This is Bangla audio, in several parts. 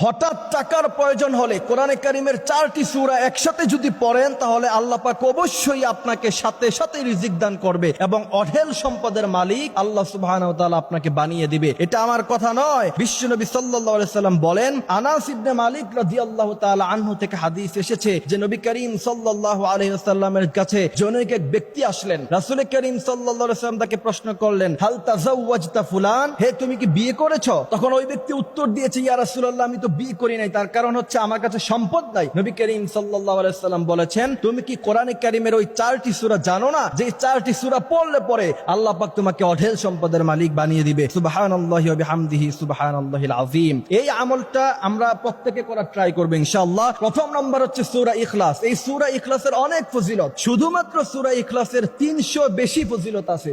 হঠাৎ টাকার প্রয়োজন হলে কোরআনে কারিমের চারটি সূরা একসাথে যদি পড়েন, তাহলে আল্লাহ পাক অবশ্যই আপনাকে সাথে সাথে রিজিক দান করবে এবং অঢেল সম্পদের মালিক আল্লাহ তাআলা আপনাকে বানিয়ে দিবে। এটা আমার কথা নয়। সাল্লাল্লাহু আলাইহি সাল্লাম বলেন, আনাস ইবনে মালিক রাদিয়াল্লাহু তাআলা আনহু থেকে হাদিস এসেছে যে নবী করিম সাল্লাল্লাহু আলাইহি ওয়াসাল্লামের কাছে জনৈক এক ব্যক্তি আসলেন। রাসূল করিম ওয়াসাল্লাম তাকে প্রশ্ন করলেন, হাল তাজাওয়াজতা ফুলান? হে, তুমি কি বিয়ে করেছ? তখন ওই ব্যক্তি উত্তর দিয়েছে, ইয়া রাসূলুল্লাহ, আমি তো বিয়ে করি নাই, তার কারণ হচ্ছে আমার কাছে সম্পদ নাই। নবী করিম সাল্লাম বলেছেন, তুমি কি কোরআনে কারিমের ওই চারটি সূরা জানো না? যে চারটি সূরা পড়লে পরে আল্লাহ পাক তোমাকে অঢেল সম্পদের মালিক বানিয়ে দিবে। আযীম। এই আমলটা আমরা প্রত্যেকে ট্রাই করব ইনশাআল্লাহ। প্রথম নম্বর হচ্ছে সূরা ইখলাস। এই সূরা ইখলাসের অনেক ফজিলত। শুধুমাত্র সূরা ইখলাসের 300 বেশি ফজিলত আছে।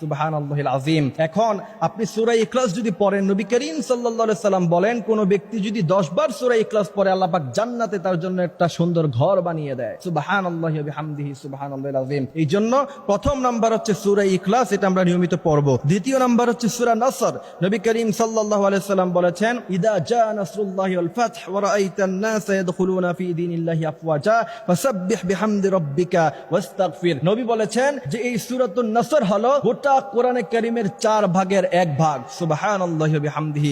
সুবহানাল্লাহিল আযীম। এখন আপনি সূরা ইখলাস যদি পড়েন, নবী করিম আলাইহি সাল্লাম বলেন, কোন ব্যক্তি যদি 10 বার সূরা ইখলাস পড়ে, আল্লাহ জান্নাতে তার জন্য একটা সুন্দর ঘর বানিয়ে দেয়। সুবহানাল্লাহি ওয়া বিহামদিহি, সুবহানাল্লাহিল আযীম। এই জন্য প্রথম নাম্বার হচ্ছে সূরা ইখলাস, এটা আমরা নিয়মিত পড়ব। দ্বিতীয় নাম্বার হচ্ছে সূরা নসর। নবী করিম সাল্লাল্লাহু আলাইহি সাল্লাম বলেছেন, ইদা জা রাআইতান নাস ইয়াদখুলুনা ফি দীনিল্লাহি আফওয়াজা ফাসাব্বিহ বিহামদি রাব্বিকা ওয়াস্তাগফির। নবী বলেছেন যে এই সূরাতুন হলো গোটা কোরআনে কারীমের চার ভাগের এক ভাগ। সুবহানাল্লাহি ওয়া বিহামদিহি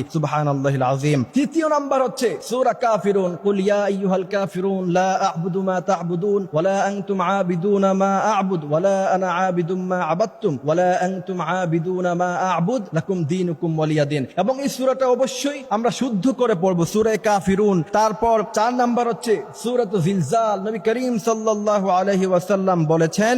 সুবহানাল্লাহিল আযীম তৃতীয় নাম্বার হচ্ছে সূরা কাফিরুন কুল ইয়া আইয়ুহাল কাফিরুন লা আ'বুদু মা তা'বুদুন ওয়া লা আনতুম আবিদুনা মা আ'বুদ ওয়া লা আনা আবিদুম মা আবাদতুম ওয়া লা আনতুম আবিদুনা মা আ'বুদ লাকুম দীনুকুম ওয়ালিয়া দিন এবং এই অবশ্যই আমরা শুদ্ধ করে পড়ব কাফিরুন তারপর চার নাম্বার হচ্ছে জিলজাল নবী করিম সাল্লাল্লাহু আলাইহি ওয়াসাল্লাম বলেছেন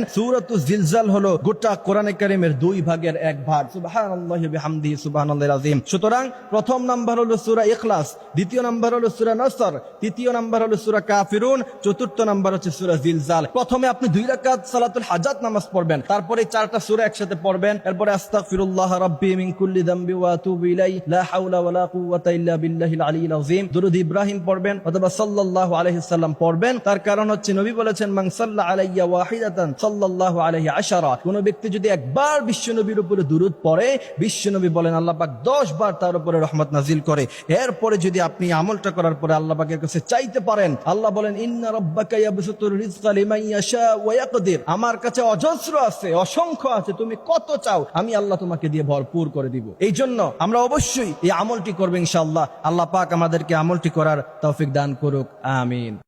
জিলজাল হলো গোটা কোরআনে কারীমের দুই ভাগের এক ভাগ সুবহানাল্লাহি বিহামদিহি সুবহানাল্লাহিল আযীম সুতরাং প্রথম নাম্বার হলো সূরা ইখলাস, দ্বিতীয় নাম্বার হলো সূরা নসর, তৃতীয় নাম্বার হলো সূরা কাফিরুন, চতুর্থ নাম্বার হচ্ছে সূরা জিলজাল। প্রথমে আপনি দুই রাকাত সালাতুল হাজাত নামাজ পড়বেন, তারপরে চারটা সূরা একসাথে পড়বেন, এরপরে আস্তাগফিরুল্লাহ রাব্বি মিন কুল্লি যামবি ওয়া আতুবু ইলাই লা হাওলা ওয়ালা কুওয়াতা ইল্লা বিল্লাহিল আলিয়্যিল আযীম। দুরূদ ইব্রাহিম পড়বেন অথবা সাল্লাল্লাহু আলাইহি সাল্লাম পড়বেন, তার কারণ হচ্ছে নবী বলেছেন, মান সাল্লা আলাইয়া ওয়াহিদাতান সাল্লাল্লাহু আলাইহি আশারা। কোন ব্যক্তি যদি একবার বিশ্ব নবীর উপরে দুরূদ পড়ে বিশ্ব নবী বলেন, আল্লাহ পাক 10 বার তার উপরে রহমত নাজিল করে এরপরে যদি আপনি আমলটা করার পরে আল্লাহ পাকের কাছে চাইতে পারেন, আল্লাহ বলেন আমার কাছে অজস্র আছে, অসংখ্য আছে, তুমি কত চাও, আমি আল্লাহ তোমাকে দিয়ে ভরপুর করে দিব। এই জন্য আমরা অবশ্যই এই আমলটি করব ইনশাআল্লাহ। আল্লাহ পাক আমাদেরকে আমলটি করার তৌফিক দান করুক, আমিন।